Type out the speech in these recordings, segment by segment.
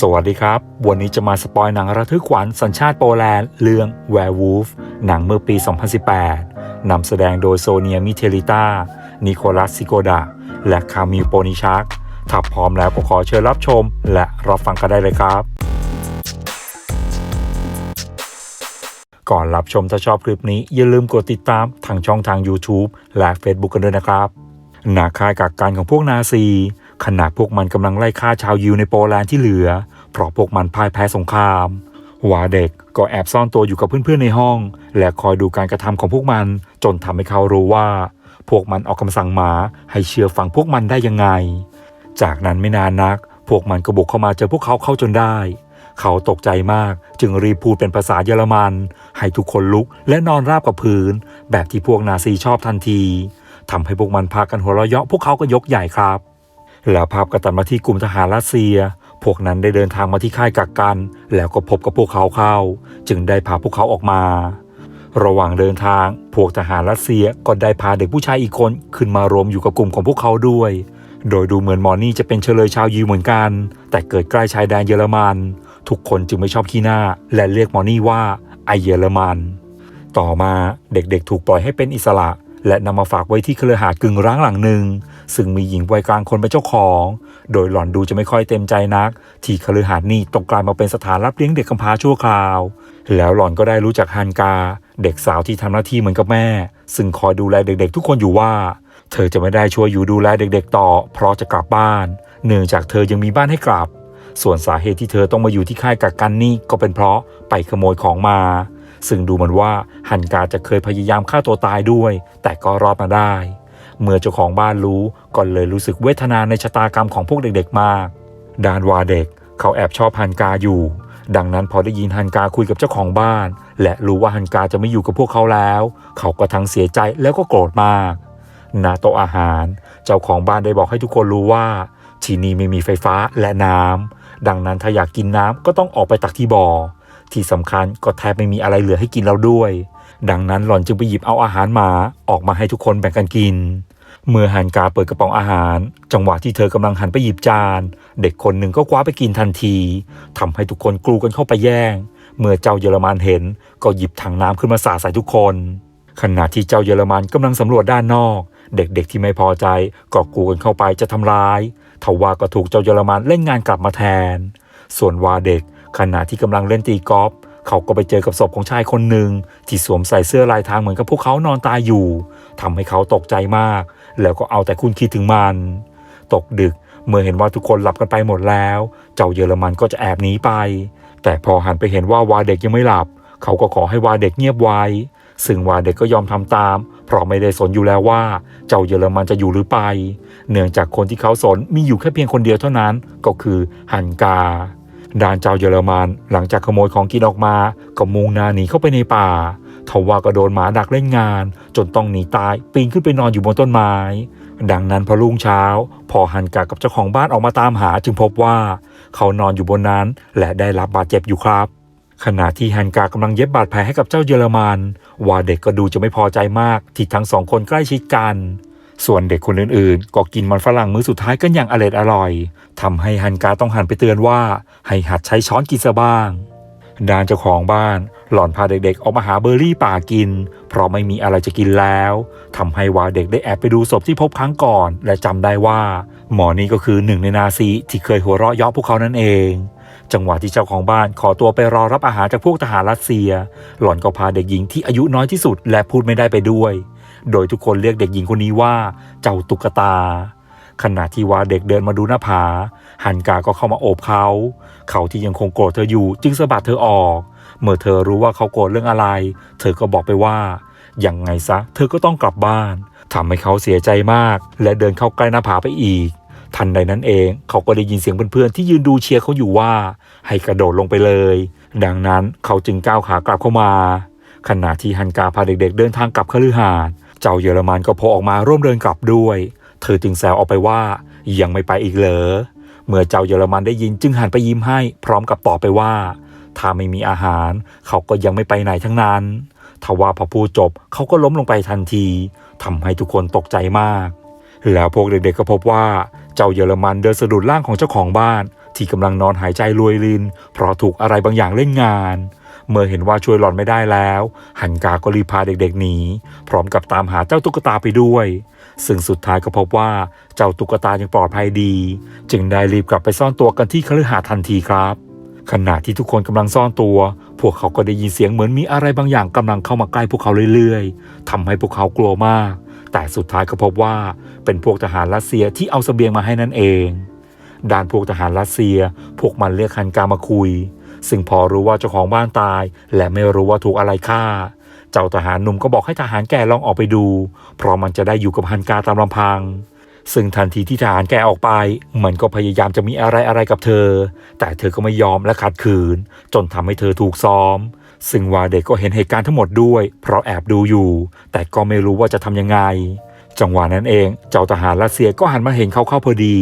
สวัสดีครับ วันนี้จะมาสปอยหนังระทึกขวัญสัญชาติโปแลนด์เรื่อง Werewolf หนังเมื่อปี 2018 นำแสดงโดยโซเนียมิเทลิต้า นิโคลัสซิโกดา และคามิลโปนิชักถ้าพร้อมแล้วก็ขอเชิญรับชม และรับฟังกันได้เลยครับ ก่อนรับชมถ้าชอบคลิปนี้ อย่าลืมกดติดตามทางช่องทาง YouTube และ Facebook กันด้วยนะครับนาคายกักกันของพวกนาซี ขณะพวกมันกำลังไล่ฆ่าชาวยิวในโปแลนด์ที่เหลือ เพราะพวกมันพ่ายแพ้สงครามวาเด็กก็แอบซ่อนตัวอยู่กับเพื่อนๆในห้อง และคอยดูการกระทำของพวกมัน จนทำให้เขารู้ว่า พวกมันออกคำสั่งหมาให้เชื่อฟังพวกมันได้ยังไง จากนั้นไม่นานนัก พวกมันก็บุกเข้ามาเจอพวกเขาเข้าจนได้ เขาตกใจมากจึงรีบพูดเป็นภาษาเยอรมัน ให้ทุกคนลุกและนอนราบกับพื้น แบบที่พวกนาซีชอบทันทีทำให้พวกมันพากันหัวเราะเยาะพวกเขาก็ยกใหญ่ครับ แล้วภาพกระตันมาที่กลุ่มทหารรัสเซีย พวกนั้นได้เดินทางมาที่ค่ายกักกัน แล้วก็พบกับพวกเขาเข้า จึงได้พาพวกเขาออกมา ระหว่างเดินทาง พวกทหารรัสเซียก็ได้พาเด็กผู้ชายอีกคนขึ้นมารวมอยู่กับกลุ่มของพวกเขาด้วย โดยดูเหมือนหมอนี่จะเป็นเฉลยชาวยิวเหมือนกัน แต่เกิดใกล้ชายแดนเยอรมัน ทุกคนจึงไม่ชอบขี้หน้า และเรียกหมอนี่ว่าไอเยอรมัน ต่อมาเด็กๆ ถูกปล่อยให้เป็นอิสระ และนำมาฝากไว้ที่เครือหาดกึ่งร้างหลังหนึ่ง ซึ่งมีหญิงวัยกลางคนเป็นเจ้าของ โดยหล่อนดูจะไม่ค่อยเต็มใจนัก ที่คฤหาสน์นี้ต้องกลายมาเป็นสถานรับเลี้ยงเด็กกำพร้าชั่วคราว แล้วหล่อนก็ได้รู้จักฮันกา เด็กสาวที่ทำหน้าที่เหมือนกับแม่ ซึ่งคอยดูแลเด็กๆ ทุกคนอยู่ว่า เธอจะไม่ได้ช่วยอยู่ดูแลเด็ก ๆ ต่อ เพราะจะกลับบ้าน เนื่องจากเธอยังมีบ้านให้กลับ ส่วนสาเหตุที่เธอต้องมาอยู่ที่ค่ายกักกันนี่ก็เป็นเพราะไปขโมยของมาซึ่งดูเหมือนว่าฮันกาจะเคยพยายามฆ่าตัวตายด้วย แต่ก็รอดมาได้ เมื่อเจ้าของบ้านรู้ก็เลยรู้สึกเวทนาในชะตากรรมของพวกเด็กๆมาก ดานวาเด็กเขาแอบชอบฮันกาอยู่ ดังนั้นพอได้ยินฮันกาคุยกับเจ้าของบ้าน และรู้ว่าฮันกาจะไม่อยู่กับพวกเขาแล้ว เขาก็ทั้งเสียใจแล้วก็โกรธมากณโต๊ะอาหาร เจ้าของบ้านได้บอกให้ทุกคนรู้ว่า ที่นี่ไม่มีไฟฟ้าและน้ำดังนั้นถ้าอยากกินน้ำก็ต้องออกไปตักที่บ่อที่สำคัญก็แทบไม่มีอะไรเหลือให้กินแล้วด้วย ดังนั้นหล่อนจึงไปหยิบเอาอาหารหมาออกมาให้ทุกคนแบ่งกันกิน เมื่อฮันกาเปิดกระป๋องอาหาร จังหวะที่เธอกำลังหันไปหยิบจาน เด็กคนหนึ่งก็คว้าไปกินทันทีทำให้ทุกคนกลูกันเข้าไปแย่ง เมื่อเจ้าเยอรมันเห็น ก็หยิบถังน้ำขึ้นมาสาดใส่ทุกคน ขณะที่เจ้าเยอรมันกำลังสำรวจด้านนอก เด็กๆที่ไม่พอใจก็กลูกันเข้าไปจะทำร้ายทว่าก็ถูกเจ้าเยอรมันเล่นงานกลับมาแทน ส่วนวาเด็กขณะที่กำลังเล่นตีกอล์ฟเขาก็ไปเจอกับศพของชายคนหนึ่งที่สวมใส่เสื้อลายทางเหมือนกับพวกเขานอนตายอยู่ทำให้เขาตกใจมาก แล้วก็เอาแต่คุณคิดถึงมัน ตกดึกเมื่อเห็นว่าทุกคนหลับกันไปหมดแล้ว เจ้าเยอรมันก็จะแอบหนีไป แต่พอหันไปเห็นว่าวาเด็กยังไม่หลับ เขาก็ขอให้วาเด็กเงียบไว้ ซึ่งวาเด็กก็ยอมทำตาม เพราะไม่ได้สนอยู่แล้วว่า เจ้าเยอรมันจะอยู่หรือไป เนื่องจากคนที่เขาสนมีอยู่แค่เพียงคนเดียวเท่านั้น ก็คือฮันกาดานเจ้าเยอรมันหลังจากขโมยของกินออกมา ก็มุ่งหน้าหนีเข้าไปในป่า ทว่าก็โดนหมาดักเล่นงาน จนต้องหนีตายปีนขึ้นไปนอนอยู่บนต้นไม้ ดังนั้นพอรุ่งเช้า พอฮันกากับเจ้าของบ้านออกมาตามหาจึงพบว่า เขานอนอยู่บนนั้น และได้รับบาดเจ็บอยู่ครับ ขณะที่ฮันกากำลังเย็บบาดแผลให้กับเจ้าเยอรมันว่าเด็กก็ดูจะไม่พอใจมาก ที่ทั้งสองคนใกล้ชิดกันส่วนเด็กคนอื่นๆ ก็กินมันฝรั่งมื้อสุดท้ายกันอย่างอร็ดอร่อยทำให้ฮันกาต้องหันไปเตือนว่า ให้หัดใช้ช้อนกินซะบ้าง ดานเจ้าของบ้าน หล่อนพาเด็กๆออกมาหาเบอร์รี่ป่ากิน เพราะไม่มีอะไรจะกินแล้วทำให้วาเด็กได้แอบไปดูศพที่พบครั้งก่อน และจำได้ว่า หมอนี่ก็คือหนึ่งในนาซีที่เคยหัวเราะเยาะพวกเขานั่นเอง จังหวะที่เจ้าของบ้านขอตัวไปรอรับอาหารจากพวกทหารรัสเซีย หล่อนก็พาเด็กหญิงที่อายุน้อยที่สุด และพูดไม่ได้ไปด้วย โดยทุกคนเรียกเด็กหญิงคนนี้ว่า เจ้าตุ๊กตาขณะที่วาเด็กเดินมาดูหน้าผาฮันกาก็เข้ามาโอบเขา เขาที่ยังคงโกรธเธออยู่จึงสะบัดเธอออก เมื่อเธอรู้ว่าเขาโกรธเรื่องอะไร เธอก็บอกไปว่ายังไงซะ เธอก็ต้องกลับบ้านทำให้เขาเสียใจมาก และเดินเข้าใกล้หน้าผาไปอีก ทันใดนั้นเองเขาก็ได้ยินเสียงเพื่อนๆที่ยืนดูเชียร์เขาอยู่ว่า ให้กระโดดลงไปเลย ดังนั้นเขาจึงก้าวขากลับเข้ามา ขณะที่ฮันกาพาเด็กๆ เดินทางกลับคฤหาสน์เจ้าเยอรมันก็โผล่ออกมาร่วมเดินกลับด้วย เธอจึงแซวออกไปว่า ยังไม่ไปอีกเหรอเมื่อเจ้าเยอรมันได้ยินจึงหันไปยิ้มให้ พร้อมกับตอบไปว่า ถ้าไม่มีอาหาร เขาก็ยังไม่ไปไหนทั้งนั้นทว่าพอพูดจบเขาก็ล้มลงไปทันทีทำให้ทุกคนตกใจมาก แล้วพวกเด็กๆก็พบว่าเจ้าเยอรมันเดินสะดุดร่างของเจ้าของบ้าน ที่กำลังนอนหายใจรวยริน เพราะถูกอะไรบางอย่างเล่นงาน เมื่อเห็นว่าช่วยหลอนไม่ได้แล้วฮันกาก็รีพาเด็กๆหนีพร้อมกับตามหาเจ้าตุ๊กตาไปด้วย ซึ่งสุดท้ายก็พบว่าเจ้าตุ๊กตายังปลอดภัยดี จึงได้รีบกลับไปซ่อนตัวกันที่คฤหาสน์ทันทีครับ ขณะที่ทุกคนกำลังซ่อนตัว พวกเขาก็ได้ยินเสียงเหมือนมีอะไรบางอย่างกำลังเข้ามาใกล้พวกเขาเรื่อยๆทำให้พวกเขากลัวมาก แต่สุดท้ายก็พบว่าเป็นพวกทหารรัสเซียที่เอาเสบียงมาให้นั่นเองด้านพวกทหารรัสเซีย พวกมันเรียกฮันกามาคุย ซึ่งพอรู้ว่าเจ้าของบ้านตาย และไม่รู้ว่าถูกอะไรฆ่า เจ้าทหารหนุ่มก็บอกให้ทหารแก่ลองออกไปดู เพราะมันจะได้อยู่กับฮันกาตามลำพัง ซึ่งทันทีที่ทหารแก่ออกไป มันก็พยายามจะมีอะไรอะไรกับเธอ แต่เธอก็ไม่ยอมและขัดขืน จนทำให้เธอถูกซ้อม ซึ่งวาเด็กก็เห็นเหตุการณ์ทั้งหมดด้วย เพราะแอบดูอยู่ แต่ก็ไม่รู้ว่าจะทำยังไง จังหวะนั้นเอง เจ้าทหารรัสเซียก็หันมาเห็นเขาเข้าพอดี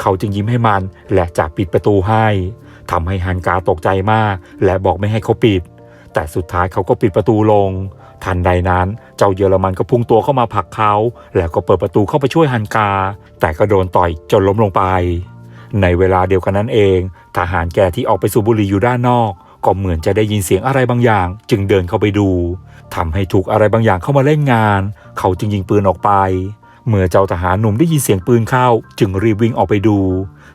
เขาจึงยิ้มให้มันและจับปิดประตูให้ทำให้ฮันกาตกใจมาก และบอกไม่ให้เขาปิด แต่สุดท้ายเขาก็ปิดประตูลง ทันใดนั้นเจ้าเยอรมันก็พุ่งตัวเข้ามาผลักเขา แล้วก็เปิดประตูเข้าไปช่วยฮันกา แต่ก็โดนต่อยจนล้มลงไป ในเวลาเดียวกันนั้นเอง ทหารแก่ที่ออกไปสูบบุหรี่อยู่ด้านนอก ก็เหมือนจะได้ยินเสียงอะไรบางอย่าง จึงเดินเข้าไปดูทำให้ถูกอะไรบางอย่างเข้ามาเล่นงาน เขาจึงยิงปืนออกไป เมื่อเจ้าทหารหนุ่มได้ยินเสียงปืนเข้า จึงรีบวิ่งออกไปดู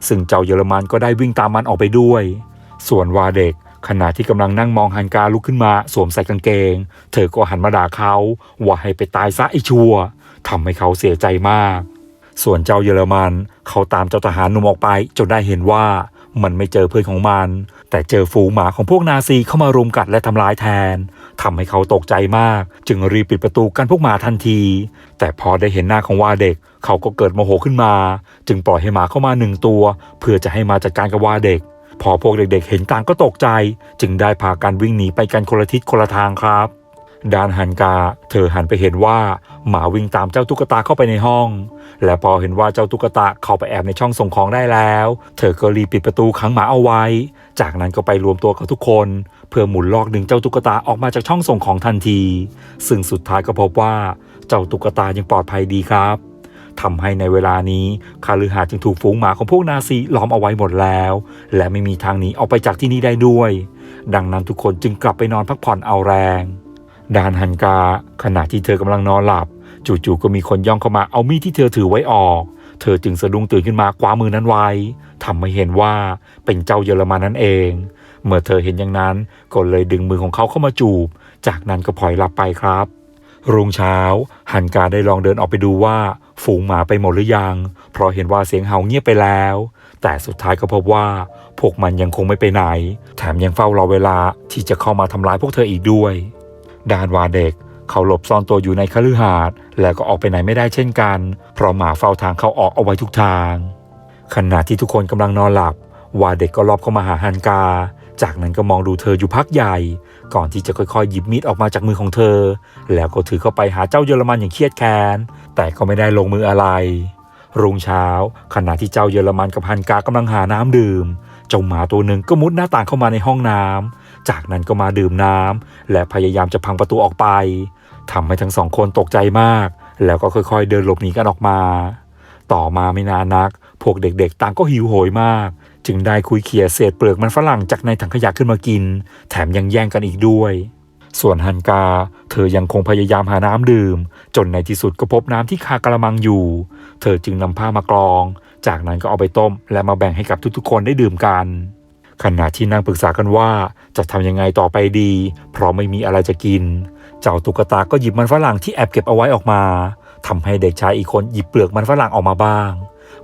ซึ่งเจ้าเยอรมันก็ได้วิ่งตามมันออกไปด้วย ส่วนวาเด็ก ขณะที่กำลังนั่งมองฮันกาลุกขึ้นมาสวมใส่กางเกง เธอก็หันมาด่าเขาว่าให้ไปตายซะไอชัวทำให้เขาเสียใจมาก ส่วนเจ้าเยอรมัน เขาตามเจ้าทหารหนุ่มออกไปจนได้เห็นว่ามันไม่เจอเพื่อนของมัน แต่เจอฝูงหมาของพวกนาซีเข้ามารุมกัดและทำร้ายแทนทำให้เขาตกใจมาก จึงรีบปิดประตูกันพวกหมาทันที แต่พอได้เห็นหน้าของว่าเด็ก เขาก็เกิดโมโหขึ้นมา จึงปล่อยให้หมาเข้ามาหนึ่งตัว เพื่อจะให้มาจัดการกับว่าเด็ก พอพวกเด็กๆเห็นต่างก็ตกใจ จึงได้พากันวิ่งหนีไปกันคนละทิศคนละทางครับด้านฮันกา เธอหันไปเห็นว่าหมาวิ่งตามเจ้าตุ๊กตาเข้าไปในห้อง และพอเห็นว่าเจ้าตุ๊กตาเข้าไปแอบในช่องส่งของได้แล้ว เธอก็รีบปิดประตูขังหมาเอาไว้ จากนั้นก็ไปรวมตัวกับทุกคน เพื่อหมุนลอกดึงเจ้าตุ๊กตาออกมาจากช่องส่งของทันที ซึ่งสุดท้ายก็พบว่าเจ้าตุ๊กตายังปลอดภัยดีครับ ทำให้ในเวลานี้คาลือหาจึงถูกฝูงหมาของพวกนาซีล้อมเอาไว้หมดแล้ว และไม่มีทางหนีออกไปจากที่นี่ได้ด้วย ดังนั้นทุกคนจึงกลับไปนอนพักผ่อนเอาแรงดานฮันกา ขณะที่เธอกำลังนอนหลับ จู่ๆก็มีคนย่องเข้ามาเอามีดที่เธอถือไว้ออก เธอจึงสะดุ้งตื่นขึ้นมาคว้ามือนั้นไว้ทำให้เห็นว่าเป็นเจ้าเยอรมันนั่นเอง เมื่อเธอเห็นอย่างนั้นก็เลยดึงมือของเขาเข้ามาจูบ จากนั้นก็พลอยหลับไปครับ รุ่งเช้าฮันกาได้ลองเดินออกไปดูว่า ฝูงหมาไปหมดหรือยัง เพราะเห็นว่าเสียงเห่าเงียบไปแล้ว แต่สุดท้ายก็พบว่า พวกมันยังคงไม่ไปไหน แถมยังเฝ้ารอเวลาที่จะเข้ามาทำร้ายพวกเธออีกด้วย ดานวาเด็กเขาหลบซ่อนตัวอยู่ในคฤหาสน์และก็ออกไปไหนไม่ได้เช่นกัน เพราะหมาเฝ้าทางเข้าออกเอาไว้ทุกทาง ขณะที่ทุกคนกำลังนอนหลับ วาเด็กก็ลอบเข้ามาหาฮันกา จากนั้นก็มองดูเธออยู่พักใหญ่ ก่อนที่จะค่อยๆ หยิบมีดออกมาจากมือของเธอ แล้วก็ถือเข้าไปหาเจ้าเยอรมันอย่างเครียดแค้น แต่ก็ไม่ได้ลงมืออะไร รุ่งเช้า ขณะที่เจ้าเยอรมันกับฮันกากำลังหาน้ำดื่ม เจ้าหมาตัวหนึ่งก็มุดหน้าต่างเข้ามาในห้องน้ำจากนั้นก็มาดื่มน้ำและพยายามจะพังประตูออกไปทำให้ทั้งสองคนตกใจมาก แล้วก็ค่อยๆ เดินหลบหนีกันออกมา ต่อมาไม่นานนัก พวกเด็กๆ ต่างก็หิวโหยมาก จึงได้คุยเขี่ยเศษเปลือกมันฝรั่งจากในถังขยะขึ้นมากิน แถมยังแย่งกันอีกด้วย ส่วนฮันกา เธอยังคงพยายามหาน้ำดื่ม จนในที่สุดก็พบน้ำที่คากระมังอยู่ เธอจึงนำผ้ามากรอง จากนั้นก็เอาไปต้ม และมาแบ่งให้กับทุกๆ คนได้ดื่มกัน ขณะที่นั่งปรึกษากันว่าจะทำยังไงต่อไปดี เพราะไม่มีอะไรจะกิน เจ้าตุ๊กตาก็หยิบมันฝรั่งที่แอบเก็บเอาไว้ออกมาทำให้เด็กชายอีกคนหยิบเปลือกมันฝรั่งออกมาบ้าง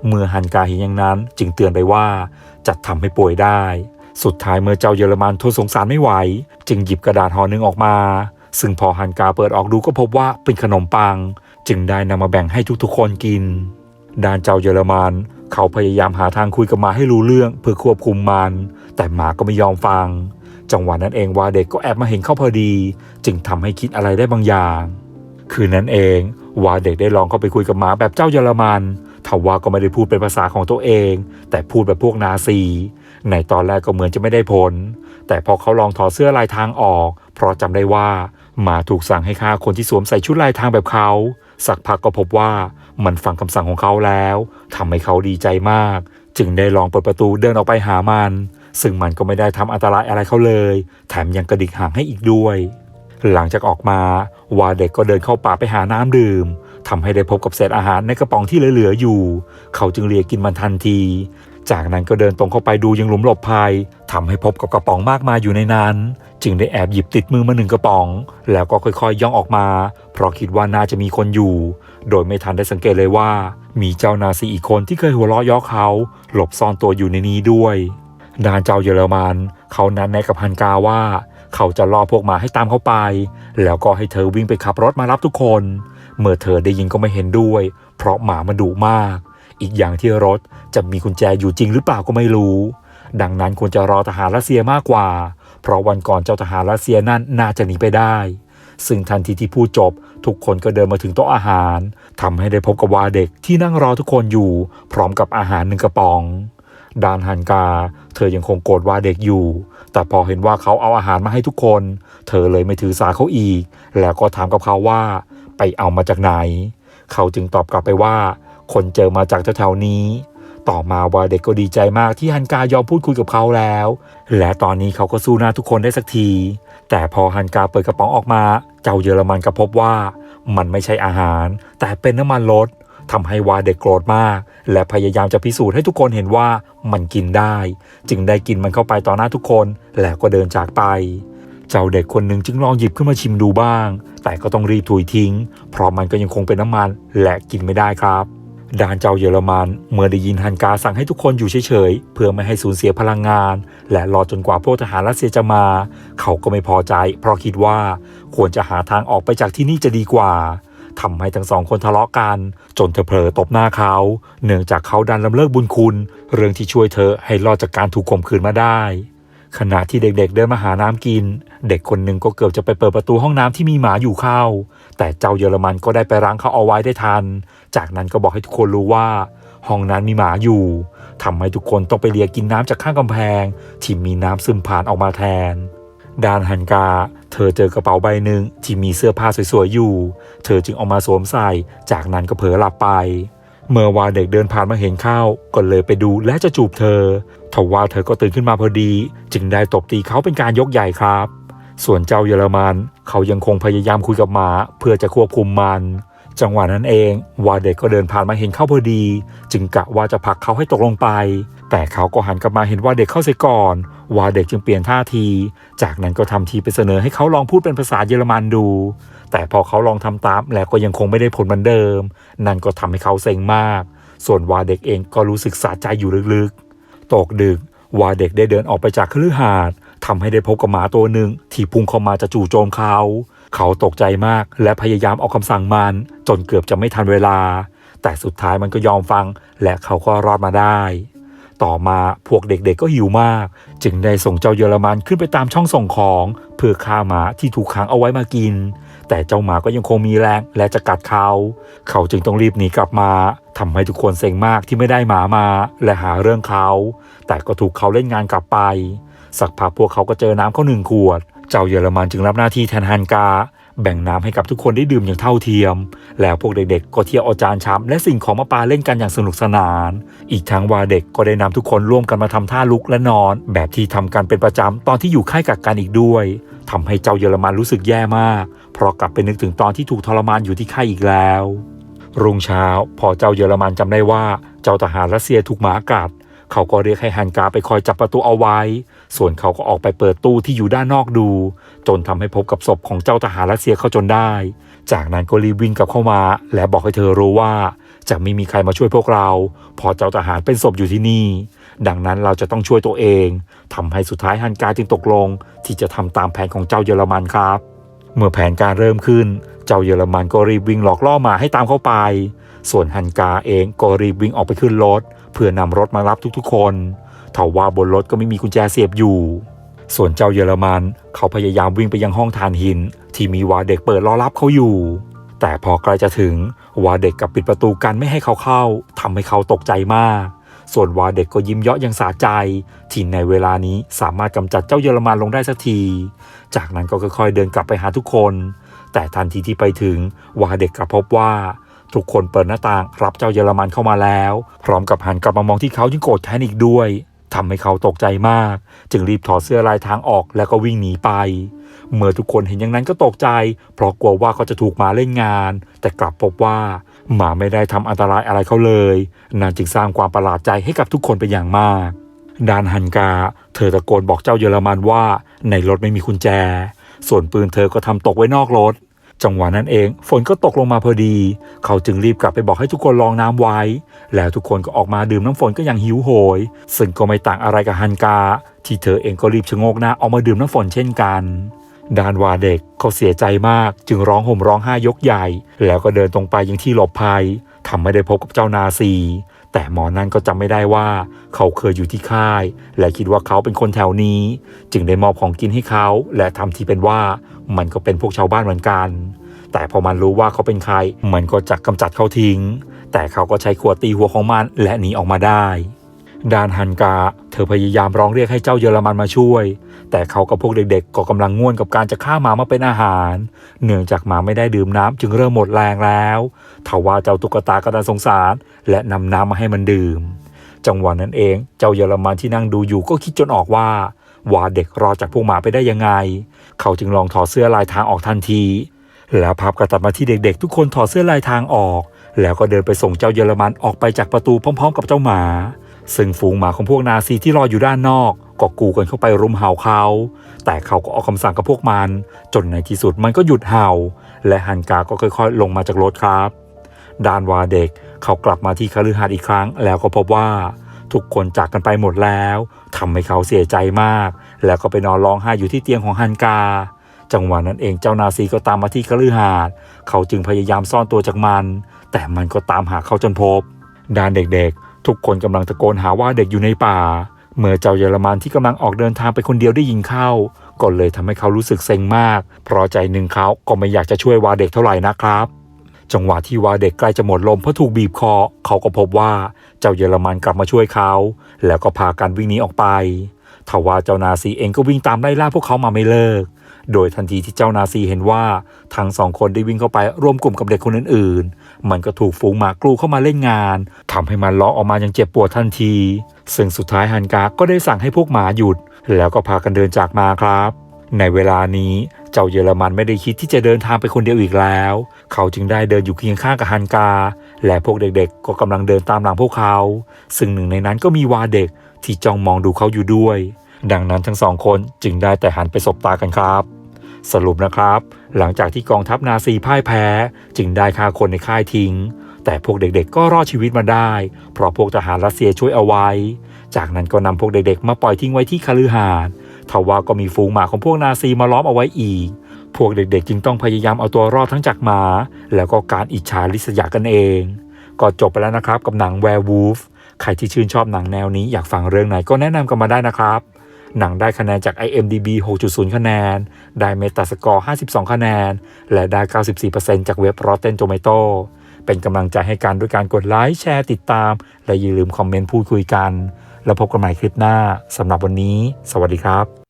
เมื่อฮันกาเห็นอย่างนั้นจึงเตือนไปว่าจะทำให้ป่วยได้ สุดท้ายเมื่อเจ้าเยอรมันทนสงสารไม่ไหว จึงหยิบกระดาษห่อหนึ่งออกมา ซึ่งพอฮันกาเปิดออกดูก็พบว่าเป็นขนมปัง จึงได้นำมาแบ่งให้ทุกๆคนกินด้านเจ้าเยอรมัน เขาพยายามหาทางคุยกับหมาให้รู้เรื่องเพื่อควบคุมมัน แต่หมาก็ไม่ยอมฟัง จังหวะนั้นเองวาเด็กก็แอบมาเห็นเข้าพอดี จึงทำให้คิดอะไรได้บางอย่าง คืนนั้นเองวาเด็กได้ลองเข้าไปคุยกับหมาแบบเจ้าเยอรมันทว่าก็ไม่ได้พูดเป็นภาษาของตัวเอง แต่พูดแบบพวกนาซี ในตอนแรกก็เหมือนจะไม่ได้ผล แต่พอเขาลองถอดเสื้อลายทางออก เพราะจำได้ว่าหมาถูกสั่งให้ฆ่าคนที่สวมใส่ชุดลายทางแบบเขา สักพักก็พบว่ามันฟังคำสั่งของเขาแล้วทำให้เขาดีใจมาก จึงได้ลองเปิดประตูเดินออกไปหามัน ซึ่งมันก็ไม่ได้ทำอันตรายอะไรเขาเลย แถมยังกระดิกหางให้อีกด้วย หลังจากออกมาวาเด็กก็เดินเข้าป่าไปหาน้ำดื่มทำให้ได้พบกับเศษอาหารในกระป๋องที่เหลือๆอยู่ เขาจึงเลียกินมันทันที จากนั้นก็เดินตรงเข้าไปดูยังหลุมหลบภัยทำให้พบกับกระป๋องมากมายอยู่ในนั้น จึงได้แอบหยิบติดมือมาหนึ่งกระป๋อง แล้วก็ค่อยๆย่องออกมา เพราะคิดว่าน่าจะมีคนอยู่ โดยไม่ทันได้สังเกตเลยว่า มีเจ้านาซีอีกคนที่เคยหัวเราะย่อเขา หลบซ่อนตัวอยู่ในนี้ด้วยดานเจ้าเยอรมัน เขานั้นแนะกับฮันกาว่า เขาจะล่อพวกหมาให้ตามเขาไป แล้วก็ให้เธอวิ่งไปขับรถมารับทุกคน เมื่อเธอได้ยินก็ไม่เห็นด้วย เพราะหมามันดุมาก อีกอย่างที่รถจะมีกุญแจอยู่จริงหรือเปล่าก็ไม่รู้ ดังนั้นควรจะรอทหารรัสเซียมากกว่า เพราะวันก่อนเจ้าทหารรัสเซียนั่นน่าจะหนีไปได้ ซึ่งทันทีที่พูดจบ ทุกคนก็เดินมาถึงโต๊ะอาหารทำให้ได้พบกับวาเด็กที่นั่งรอทุกคนอยู่ พร้อมกับอาหารหนึ่งกระป๋องดานฮันกา เธอยังคงโกรธวาเด็กอยู่ แต่พอเห็นว่าเขาเอาอาหารมาให้ทุกคน เธอเลยไม่ถือสาเขาอีก แล้วก็ถามกับเขาว่า ไปเอามาจากไหน เขาจึงตอบกลับไปว่า คนเจอมาจากแถวๆนี้ ต่อมาวาเด็กก็ดีใจมากที่ฮันกายอมพูดคุยกับเขาแล้ว และตอนนี้เขาก็สู้หน้าทุกคนได้สักที แต่พอฮันกาเปิดกระป๋องออกมา เจ้าเยอรมันก็พบว่า มันไม่ใช่อาหาร แต่เป็นน้ำมันรถทำให้วาเด็กโกรธมาก และพยายามจะพิสูจน์ให้ทุกคนเห็นว่ามันกินได้ จึงได้กินมันเข้าไปต่อหน้าทุกคนแล้วก็เดินจากไป เจ้าเด็กคนหนึ่งจึงลองหยิบขึ้นมาชิมดูบ้าง แต่ก็ต้องรีบถุยทิ้ง เพราะมันก็ยังคงเป็นน้ำมันและกินไม่ได้ครับ ดานเจ้าเยอรมันเมื่อได้ยินฮันกาสั่งให้ทุกคนอยู่เฉยๆ เพื่อไม่ให้สูญเสียพลังงาน และรอจนกว่าพวกทหารรัสเซียจะมา เขาก็ไม่พอใจ เพราะคิดว่าควรจะหาทางออกไปจากที่นี่จะดีกว่าทำให้ทั้งสองคนทะเลาะกัน จนเธอเผลอตบหน้าเขา เนื่องจากเขาดันลำเลิกบุญคุณ เรื่องที่ช่วยเธอให้รอดจากการถูกข่มขืนมาได้ ขณะที่เด็กๆเดินมาหาน้ำกิน เด็กคนหนึ่งก็เกือบจะไปเปิดประตูห้องน้ำที่มีหมาอยู่เข้า แต่เจ้าเยอรมันก็ได้ไปรั้งเขาเอาไว้ได้ทัน จากนั้นก็บอกให้ทุกคนรู้ว่า ห้องนั้นมีหมาอยู่ทำให้ทุกคนต้องไปเลียกินน้ำจากข้างกำแพง ที่มีน้ำซึมผ่านออกมาแทนดานฮันกา เธอเจอกระเป๋าใบหนึ่งที่มีเสื้อผ้าสวยๆอยู่ เธอจึงเอามาสวมใส่ จากนั้นก็เผลอหลับไป เมื่อวานเด็กเดินผ่านมาเห็นเข้าก็เลยไปดูและจะจูบเธอ ทว่าเธอก็ตื่นขึ้นมาพอดี จึงได้ตบตีเขาเป็นการยกใหญ่ครับ ส่วนเจ้าเยอรมันเขายังคงพยายามคุยกับหมาเพื่อจะควบคุมมัน จังหวะนั้นเองวาเด็กก็เดินผ่านมาเห็นเข้าพอดี จึงกะว่าจะผลักเขาให้ตกลงไป แต่เขาก็หันกลับมาเห็นว่าเด็กเข้าเสียก่อนวาเด็กจึงเปลี่ยนท่าที จากนั้นก็ทำทีไปเสนอให้เขาลองพูดเป็นภาษาเยอรมันดู แต่พอเขาลองทำตามแล้วก็ยังคงไม่ได้ผลเหมือนเดิม นั่นก็ทำให้เขาเซ็งมาก ส่วนวาเด็กเองก็รู้สึกสะใจอยู่ลึกๆ ตกดึกวาเด็กได้เดินออกไปจากคฤหาสน์ทำให้ได้พบกับหมาตัวหนึ่งที่พุ่งเข้ามาจะจู่โจมเขา เขาตกใจมากและพยายามออกคำสั่งมัน จนเกือบจะไม่ทันเวลา แต่สุดท้ายมันก็ยอมฟัง และเขาก็รอดมาได้ ต่อมาพวกเด็กๆก็หิวมาก จึงได้ส่งเจ้าเยอรมันขึ้นไปตามช่องส่งของ เพื่อฆ่าหมาที่ถูกขังเอาไว้มากิน แต่เจ้าหมาก็ยังคงมีแรงและจะกัดเขา เขาจึงต้องรีบหนีกลับมาทำให้ทุกคนเซ็งมากที่ไม่ได้หมามา และหาเรื่องเขา แต่ก็ถูกเขาเล่นงานกลับไป สักพักพวกเขาก็เจอน้ำเขาหนึ่งขวด เจ้าเยอรมันจึงรับหน้าที่แทนฮันกา แบ่งน้ำให้กับทุกคนได้ดื่มอย่างเท่าเทียม แล้วพวกเด็กๆ ก็เที่ยวเอาจานชามและสิ่งของมาปาเล่นกันอย่างสนุกสนาน อีกทั้งวาเด็กก็ได้นำทุกคนร่วมกันมาทำท่าลุกและนอน แบบที่ทำกันเป็นประจำตอนที่อยู่ค่ายกักกันอีกด้วย ทำให้เจ้าเยอรมันรู้สึกแย่มาก เพราะกลับไปนึกถึงตอนที่ถูกทรมานอยู่ที่ค่ายอีกแล้ว รุ่งเช้า พอเจ้าเยอรมันจำได้ว่าเจ้าทหารรัสเซียถูกหมากัด เขาก็เรียกให้ฮันกาไปคอยจับประตูเอาไว้ ส่วนเขาก็ออกไปเปิดตู้ที่อยู่ด้านนอกดู จนทำให้พบกับศพของเจ้าทหารรัสเซียเข้าจนได้ จากนั้นก็รีบวิ่งกลับเข้ามา และบอกให้เธอรู้ว่าจะไม่มีใครมาช่วยพวกเรา พอเจ้าทหารเป็นศพอยู่ที่นี่ ดังนั้นเราจะต้องช่วยตัวเองทำให้สุดท้ายฮันกาจึงตกลง ที่จะทำตามแผนของเจ้าเยอรมันครับ เมื่อแผนการเริ่มขึ้น เจ้าเยอรมันก็รีบวิ่งหลอกล่อมาให้ตามเข้าไป ส่วนฮันกาเองก็รีบวิ่งออกไปขึ้นรถเพื่อนำรถมารับทุกๆ คนทว่าบนรถก็ไม่มีกุญแจเสียบอยู่ ส่วนเจ้าเยอรมันเขาพยายามวิ่งไปยังห้องทานหิน ที่มีวาเด็กเปิดรอรับเขาอยู่ แต่พอใกล้จะถึงวาเด็กกับปิดประตูกันไม่ให้เขาเข้าทำให้เขาตกใจมาก ส่วนวาเด็กก็ยิ้มเยาะยังสาใจที่ในเวลานี้สามารถกำจัดเจ้าเยอรมันลงได้สักที จากนั้นก็ค่อยๆเดินกลับไปหาทุกคน แต่ทันทีที่ไปถึงวาเด็กกลับพบว่าทุกคนเปิดหน้าต่างรับเจ้าเยอรมันเข้ามาแล้ว พร้อมกับหันกลับมามองที่เขายิ่งโกรธแค้นอีกด้วยทำให้เขาตกใจมาก จึงรีบถอดเสื้อลายทางออกแล้วก็วิ่งหนีไป เมื่อทุกคนเห็นอย่างนั้นก็ตกใจ เพราะกลัวว่าเขาจะถูกมาเล่นงาน แต่กลับพบว่า หมาไม่ได้ทำอันตรายอะไรเขาเลยนั่นจึงสร้างความประหลาดใจให้กับทุกคนเป็นอย่างมากดานฮันกา เธอตะโกนบอกเจ้าเยอรมันว่า ในรถไม่มีกุญแจ ส่วนปืนเธอก็ทำตกไว้นอกรถ จังหวะนั้นเองฝนก็ตกลงมาพอดี เขาจึงรีบกลับไปบอกให้ทุกคนลองน้ำไว้ แล้วทุกคนก็ออกมาดื่มน้ำฝนก็ยังหิวโหย ซึ่งก็ไม่ต่างอะไรกับฮันกา ที่เธอเองก็รีบชะโงกหน้าออกมาดื่มน้ำฝนเช่นกัน ดานวาเด็กเขาเสียใจมาก จึงร้องห่มร้องไห้ยกใหญ่ แล้วก็เดินตรงไปยังที่หลบภัยทำไม่ได้พบกับเจ้านาซีแต่หมอนั้นก็จำไม่ได้ว่า เขาเคยอยู่ที่ค่าย และคิดว่าเขาเป็นคนแถวนี้ จึงได้มอบของกินให้เขา และทำทีเป็นว่ามันก็เป็นพวกชาวบ้านเหมือนกัน แต่พอมันรู้ว่าเขาเป็นใคร มันก็จะกำจัดเขาทิ้ง แต่เขาก็ใช้ขวดตีหัวของมันและหนีออกมาได้ ดานฮันกา เธอพยายามร้องเรียกให้เจ้าเยอรมันมาช่วย แต่เขากับพวกเด็กๆ ก็กำลังง่วนกับการจะฆ่าหมามาเป็นอาหาร เนื่องจากหมาไม่ได้ดื่มน้ำจึงเริ่มหมดแรงแล้วทว่าเจ้าตุ๊กตาก็ดันสงสาร และนำน้ำมาให้มันดื่ม จังหวะนั้นเองเจ้าเยอรมันที่นั่งดูอยู่ก็คิดจนออกว่าว่าเด็กรอจากพวกหมาไปได้ยังไง เขาจึงลองถอดเสื้อลายทางออกทันที แล้วภาพก็ตัดมาที่เด็กๆ ทุกคนถอดเสื้อลายทางออก แล้วก็เดินไปส่งเจ้าเยอรมันออกไปจากประตูพร้อม ๆ กับเจ้าหมา ซึ่งฝูงหมาของพวกนาซีที่รออยู่ด้านนอกก็กูกันเข้าไปรุมเห่าเขา แต่เขาก็ออกคำสั่งกับพวกมัน จนในที่สุดมันก็หยุดเห่า และฮันกาก็ค่อยๆ ลงมาจากรถครับดานวาเด็กเขากลับมาที่คฤหาสน์อีกครั้ง แล้วก็พบว่า ทุกคนจากกันไปหมดแล้วทำให้เขาเสียใจมาก แล้วก็ไปนอนร้องไห้อยู่ที่เตียงของฮันกา จังหวะนั้นเองเจ้านาซีก็ตามมาที่คฤหาสน์เขาจึงพยายามซ่อนตัวจากมัน แต่มันก็ตามหาเขาจนพบดานเด็กๆ ทุกคนกำลังตะโกนหาว่าเด็กอยู่ในป่า เมื่อเจ้าเยอรมันที่กำลังออกเดินทางไปคนเดียวได้ยินเข้าก็เลยทำให้เขารู้สึกเซ็งมาก เพราะใจหนึ่งเขาก็ไม่อยากจะช่วยวาเด็กเท่าไหร่นะครับ จังหวะที่วาเด็กใกล้จะหมดลมเพราะถูกบีบคอ เขาก็พบว่าเจ้าเยอรมันกลับมาช่วยเขา แล้วก็พากันวิ่งหนีออกไปทว่าเจ้านาซีเองก็วิ่งตามไล่ล่าพวกเขามาไม่เลิก โดยทันทีที่เจ้านาซีเห็นว่าทั้งสองคนได้วิ่งเข้าไปร่วมกลุ่มกับเด็กคนอื่น มันก็ถูกฝูงหมากรูเข้ามาเล่นงานทำให้มันร้องออกมาอย่างเจ็บปวดทันที ซึ่งสุดท้ายฮันกาก็ได้สั่งให้พวกหมาหยุด แล้วก็พากันเดินจากมาครับ ในเวลานี้เจ้าเยอรมันไม่ได้คิดที่จะเดินทางไปคนเดียวอีกแล้ว เขาจึงได้เดินอยู่เคียงข้างกับฮันกา และพวกเด็กๆ ก็กำลังเดินตามหลังพวกเขา ซึ่งหนึ่งในนั้นก็มีวาเด็กที่จ้องมองดูเขาอยู่ด้วย ดังนั้นทั้งสองคนจึงได้แต่หันไปสบตากันครับ สรุปนะครับ หลังจากที่กองทัพนาซีพ่ายแพ้ จึงได้ฆ่าคนในค่ายทิ้ง แต่พวกเด็กๆก็รอดชีวิตมาได้ เพราะพวกทหารรัสเซียช่วยเอาไว้ จากนั้นก็นำพวกเด็กๆ มาปล่อยทิ้งไว้ที่คฤหาสน์ทว่าก็มีฝูงหมาของพวกนาซีมาล้อมเอาไว้อีก พวกเด็กๆ จึงต้องพยายามเอาตัวรอดทั้งจากหมา แล้วก็การอิจฉาริษยากันเอง ก็จบไปแล้วนะครับกับหนัง Werewolf ใครที่ชื่นชอบหนังแนวนี้อยากฟังเรื่องไหนก็แนะนำกันมาได้นะครับ หนังได้คะแนนจาก IMDB 6.0 คะแนน ได้ Metascore 52 คะแนน และได้ 94%จากเว็บ Rotten Tomato เป็นกำลังใจให้กันด้วยการกดไลค์ แชร์ติดตาม และอย่าลืมคอมเมนต์พูดคุยกัน แล้วพบกันใหม่คลิปหน้าสำหรับวันนี้ สวัสดีครับ